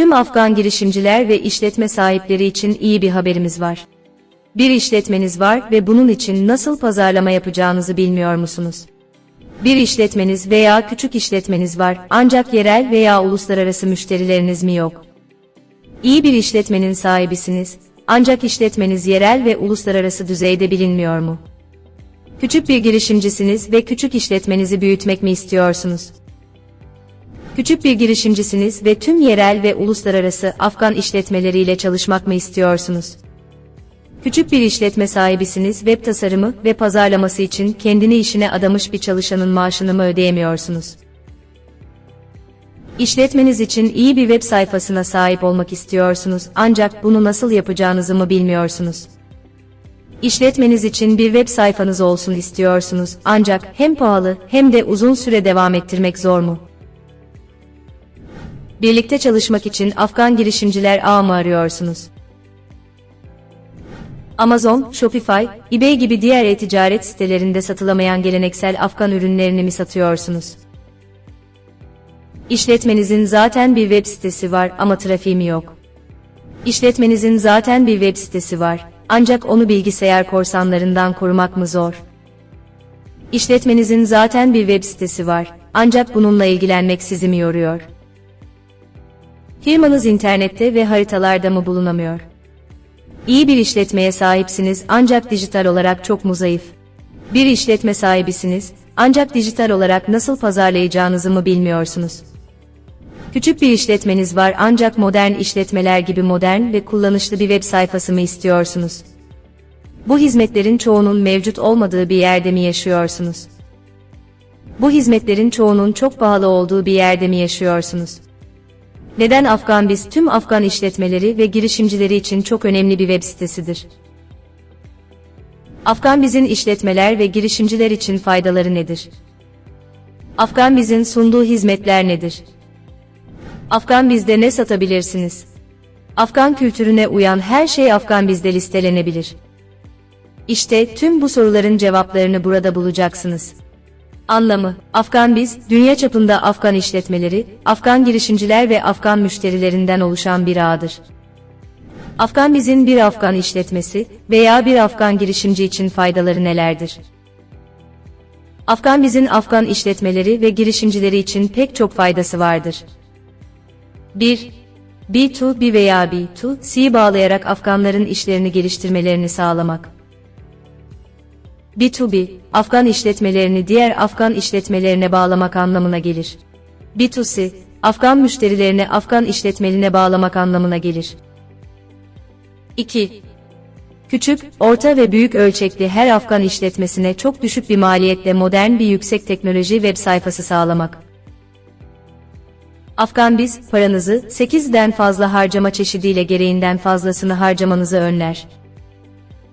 Tüm Afgan girişimciler ve işletme sahipleri için iyi bir haberimiz var. Bir işletmeniz var ve bunun için nasıl pazarlama yapacağınızı bilmiyor musunuz? Bir işletmeniz veya küçük işletmeniz var ancak yerel veya uluslararası müşterileriniz mi yok? İyi bir işletmenin sahibisiniz ancak işletmeniz yerel ve uluslararası düzeyde bilinmiyor mu? Küçük bir girişimcisiniz ve küçük işletmenizi büyütmek mi istiyorsunuz? Küçük bir girişimcisiniz ve tüm yerel ve uluslararası Afgan işletmeleriyle çalışmak mı istiyorsunuz? Küçük bir işletme sahibisiniz, web tasarımı ve pazarlaması için kendini işine adamış bir çalışanın maaşını mı ödeyemiyorsunuz? İşletmeniz için iyi bir web sayfasına sahip olmak istiyorsunuz ancak bunu nasıl yapacağınızı mı bilmiyorsunuz? İşletmeniz için bir web sayfanız olsun istiyorsunuz ancak hem pahalı hem de uzun süre devam ettirmek zor mu? Birlikte çalışmak için Afgan girişimciler ağı mı arıyorsunuz? Amazon, Shopify, eBay gibi diğer e-ticaret sitelerinde satılamayan geleneksel Afgan ürünlerini mi satıyorsunuz? İşletmenizin zaten bir web sitesi var ama trafiği mi yok? İşletmenizin zaten bir web sitesi var, ancak onu bilgisayar korsanlarından korumak mı zor? İşletmenizin zaten bir web sitesi var, ancak bununla ilgilenmek sizi mi yoruyor? Firmanız internette ve haritalarda mı bulunamıyor? İyi bir işletmeye sahipsiniz ancak dijital olarak çok mu zayıf? Bir işletme sahibisiniz ancak dijital olarak nasıl pazarlayacağınızı mı bilmiyorsunuz? Küçük bir işletmeniz var ancak modern işletmeler gibi modern ve kullanışlı bir web sayfası mı istiyorsunuz? Bu hizmetlerin çoğunun mevcut olmadığı bir yerde mi yaşıyorsunuz? Bu hizmetlerin çoğunun çok pahalı olduğu bir yerde mi yaşıyorsunuz? Neden Afgan Biz tüm Afgan işletmeleri ve girişimcileri için çok önemli bir web sitesidir. Afgan Biz'in işletmeler ve girişimciler için faydaları nedir? Afgan Biz'in sunduğu hizmetler nedir? Afgan Biz'de ne satabilirsiniz? Afgan kültürüne uyan her şey Afgan Biz'de listelenebilir. İşte tüm bu soruların cevaplarını burada bulacaksınız. Anlamı, Afgan Biz, dünya çapında Afgan işletmeleri, Afgan girişimciler ve Afgan müşterilerinden oluşan bir ağdır. Afgan Biz'in bir Afgan işletmesi veya bir Afgan girişimci için faydaları nelerdir? Afgan Biz'in Afgan işletmeleri ve girişimcileri için pek çok faydası vardır. 1. B2B veya B2C bağlayarak Afganların işlerini geliştirmelerini sağlamak. B2B, Afgan işletmelerini diğer Afgan işletmelerine bağlamak anlamına gelir. B2C, Afgan müşterilerini Afgan işletmeline bağlamak anlamına gelir. 2. Küçük, orta ve büyük ölçekli her Afgan işletmesine çok düşük bir maliyetle modern bir yüksek teknoloji web sayfası sağlamak. Afgan Biz, paranızı 8'den fazla harcama çeşidiyle gereğinden fazlasını harcamanızı önler.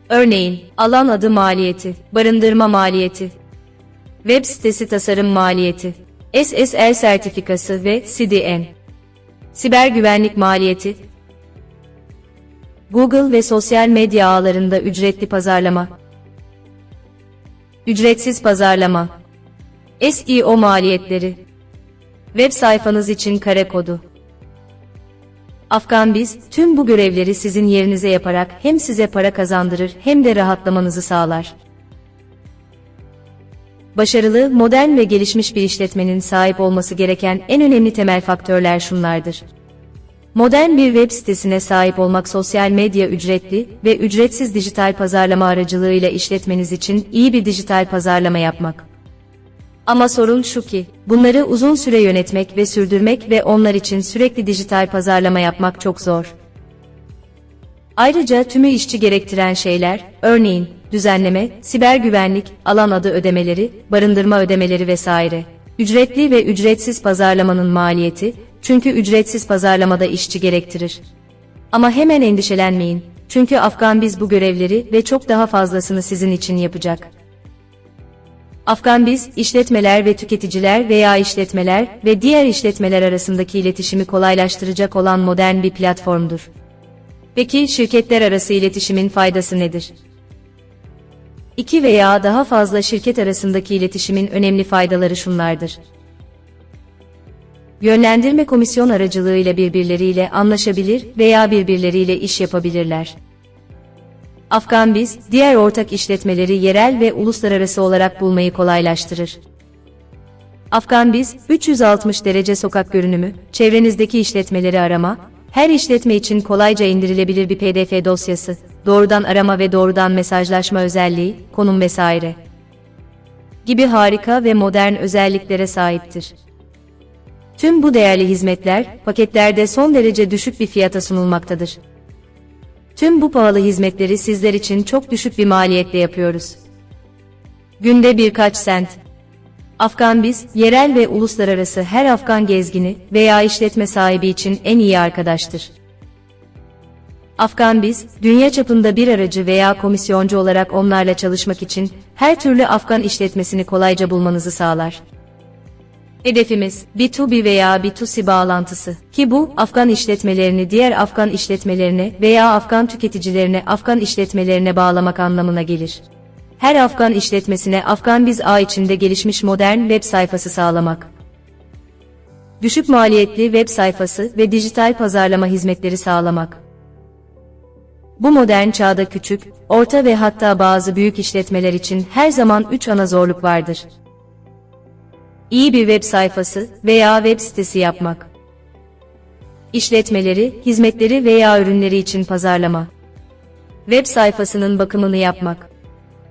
Örneğin, alan adı maliyeti, barındırma maliyeti, web sitesi tasarım maliyeti, SSL sertifikası ve CDN, siber güvenlik maliyeti, Google ve sosyal medya ağlarında ücretli pazarlama, ücretsiz pazarlama, SEO maliyetleri, web sayfanız için kare kodu. Afgan Biz, tüm bu görevleri sizin yerinize yaparak hem size para kazandırır hem de rahatlamanızı sağlar. Başarılı, modern ve gelişmiş bir işletmenin sahip olması gereken en önemli temel faktörler şunlardır. Modern bir web sitesine sahip olmak sosyal medya ücretli ve ücretsiz dijital pazarlama aracılığıyla işletmeniz için iyi bir dijital pazarlama yapmak. Ama sorun şu ki, bunları uzun süre yönetmek ve sürdürmek ve onlar için sürekli dijital pazarlama yapmak çok zor. Ayrıca tümü işçi gerektiren şeyler, örneğin, düzenleme, siber güvenlik, alan adı ödemeleri, barındırma ödemeleri vesaire. Ücretli ve ücretsiz pazarlamanın maliyeti, çünkü ücretsiz pazarlamada işçi gerektirir. Ama hemen endişelenmeyin, çünkü Afgan biz bu görevleri ve çok daha fazlasını sizin için yapacak. Afgan Biz, işletmeler ve tüketiciler veya işletmeler ve diğer işletmeler arasındaki iletişimi kolaylaştıracak olan modern bir platformdur. Peki şirketler arası iletişimin faydası nedir? İki veya daha fazla şirket arasındaki iletişimin önemli faydaları şunlardır. yönlendirme komisyon aracılığıyla birbirleriyle anlaşabilir veya birbirleriyle iş yapabilirler. Afganbiz, diğer ortak işletmeleri yerel ve uluslararası olarak bulmayı kolaylaştırır. Afganbiz, 360 derece sokak görünümü, çevrenizdeki işletmeleri arama, her işletme için kolayca indirilebilir bir PDF dosyası, doğrudan arama ve doğrudan mesajlaşma özelliği, konum vesaire gibi harika ve modern özelliklere sahiptir. Tüm bu değerli hizmetler, paketlerde son derece düşük bir fiyata sunulmaktadır. Tüm bu pahalı hizmetleri sizler için çok düşük bir maliyetle yapıyoruz. Günde birkaç sent. Afganbiz, yerel ve uluslararası her Afgan gezgini veya işletme sahibi için en iyi arkadaştır. Afganbiz, dünya çapında bir aracı veya komisyoncu olarak onlarla çalışmak için her türlü Afgan işletmesini kolayca bulmanızı sağlar. Hedefimiz, B2B veya B2C bağlantısı. Ki bu, Afgan işletmelerini diğer Afgan işletmelerine veya Afgan tüketicilerine Afgan işletmelerine bağlamak anlamına gelir. Her Afgan işletmesine Afganbiz ağ içinde gelişmiş modern web sayfası sağlamak. Düşük maliyetli web sayfası ve dijital pazarlama hizmetleri sağlamak. Bu modern çağda küçük, orta ve hatta bazı büyük işletmeler için her zaman üç ana zorluk vardır. İyi bir web sayfası veya web sitesi yapmak. İşletmeleri, hizmetleri veya ürünleri için pazarlama. Web sayfasının bakımını yapmak.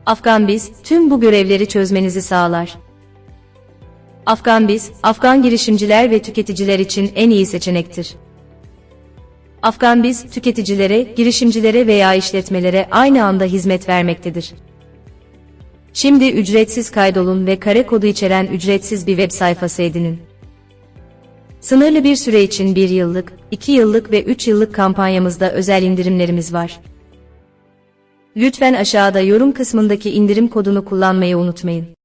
Afganbiz, tüm bu görevleri çözmenizi sağlar. Afganbiz, Afgan girişimciler ve tüketiciler için en iyi seçenektir. Afganbiz, tüketicilere, girişimcilere veya işletmelere aynı anda hizmet vermektedir. Şimdi ücretsiz kaydolun ve kare kodu içeren ücretsiz bir web sayfası edinin. Sınırlı bir süre için 1 yıllık, 2 yıllık ve 3 yıllık kampanyamızda özel indirimlerimiz var. Lütfen aşağıda yorum kısmındaki indirim kodunu kullanmayı unutmayın.